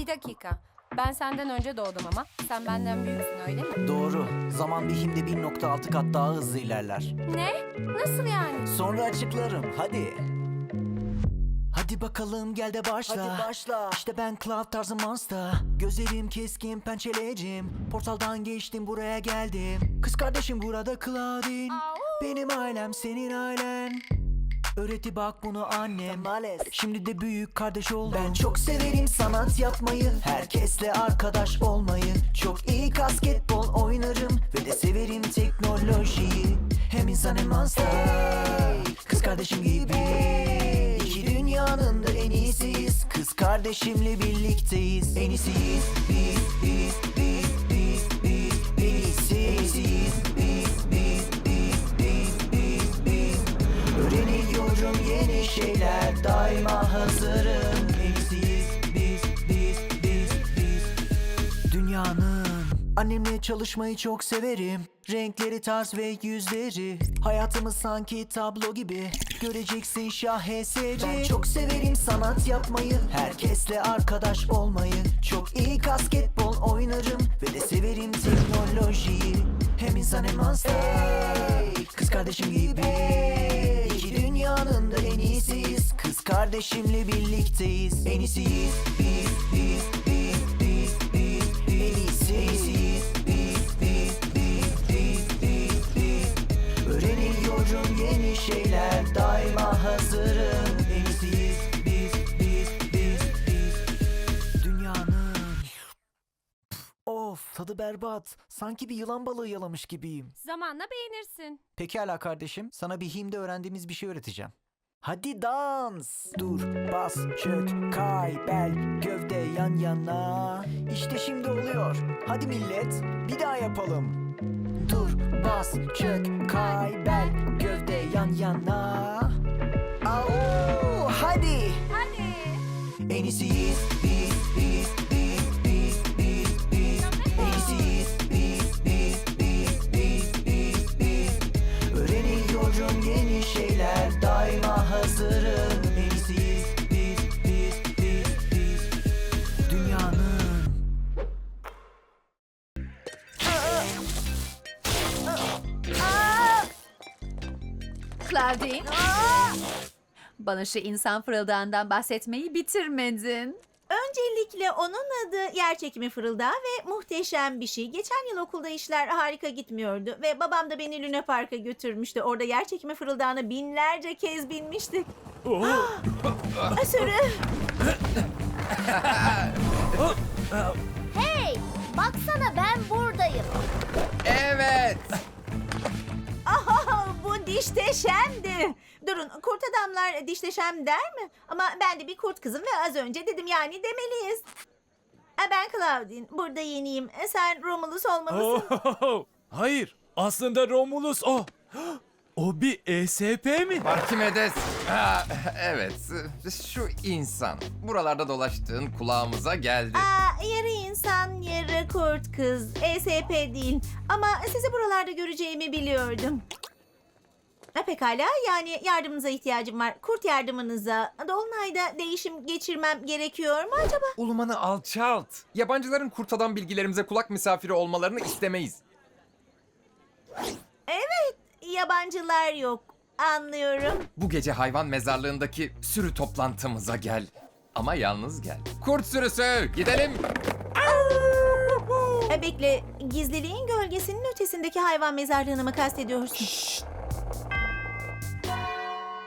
Bir dakika. Ben senden önce doğdum ama sen benden büyüksün öyle mi? Doğru. Zaman bihimde 1.6 kat daha hızlı ilerler. Ne? Nasıl yani? Sonra açıklarım. Hadi. Hadi bakalım gel de başla. Hadi başla. İşte ben Cloud tarzı monster. Gözlerim keskin pençelerim. Portaldan geçtim buraya geldim. Kız kardeşim burada Claudine. Au. Benim ailem senin ailen. Öğretti bak bunu annem. Şimdi de büyük kardeş oldum. Ben çok severim sanat yapmayı. Herkesle arkadaş olmayı. Çok iyi basketbol oynarım. Ve de severim teknolojiyi. Hem insan hem monster. Kız kardeşim gibi. İki dünyanın da en iyisiyiz. Kız kardeşimle birlikteyiz. En iyisiyiz. Biz, biz, biz, Annemle çalışmayı çok severim. Renkleri tarz ve yüzleri. Hayatımız sanki tablo gibi. Göreceksin şaheseri Ben çok severim sanat yapmayı. Herkesle arkadaş olmayı. Çok iyi basketbol oynarım Ve de severim teknolojiyi. Hem insan hem monster Kız kardeşim gibi. İki dünyanın da en iyisiyiz. Kız kardeşimle birlikteyiz. En iyisiyiz biz biz şeyler daima hazırım En iyisiyiz biz biz biz biz Dünyanın Of tadı berbat. Sanki bir yılan balığı yalamış gibiyim. Zamanla beğenirsin. Pekala kardeşim, sana bir himde öğrendiğimiz bir şey öğreteceğim. Hadi dans. Dur, bas, çök, kay, bel, gövde yan yana. İşte şimdi oluyor. Hadi millet, bir daha yapalım. Dur, bas, çök, kay, bel, gövde yan yana. Au, hadi. Hadi. En iyisiyiz Claudine. Bana şu insan fırıldağından bahsetmeyi bitirmedin. Öncelikle onun adı yer çekimi fırıldağı ve muhteşem bir şey. Geçen yıl okulda işler harika gitmiyordu ve babam da beni Luna Park'a götürmüştü. Orada yer çekimi fırıldağına binlerce kez binmiştik. Sürü. Hey, baksana ben buradayım. Evet. Dişteşemdi. Durun kurt adamlar dişteşem der mi? Ama ben de bir kurt kızım ve az önce dedim yani demeliyiz. E, Ben Claudine. Burada yeniyim. E, Sen Romulus olmalısın. Oh, hayır. Aslında Romulus o. O bir ESP mi? Arkimedes. Ha, evet. Şu insan. Buralarda dolaştığın kulağımıza geldi. Aa, yarı insan, yarı kurt kız. ESP değil. Ama sizi buralarda göreceğimi biliyordum. Ha, pekala yani yardımınıza ihtiyacım var. Kurt yardımınıza. Dolunay'da değişim geçirmem gerekiyor mu acaba? Ulumanı alçalt. Yabancıların kurt adam bilgilerimize kulak misafiri olmalarını istemeyiz. Evet, yabancılar yok. Anlıyorum. Bu gece hayvan mezarlığındaki sürü toplantımıza gel. Ama yalnız gel. Kurt sürüsü gidelim. Bekle, gizliliğin gölgesinin ötesindeki hayvan mezarlığını mı kastediyorsun?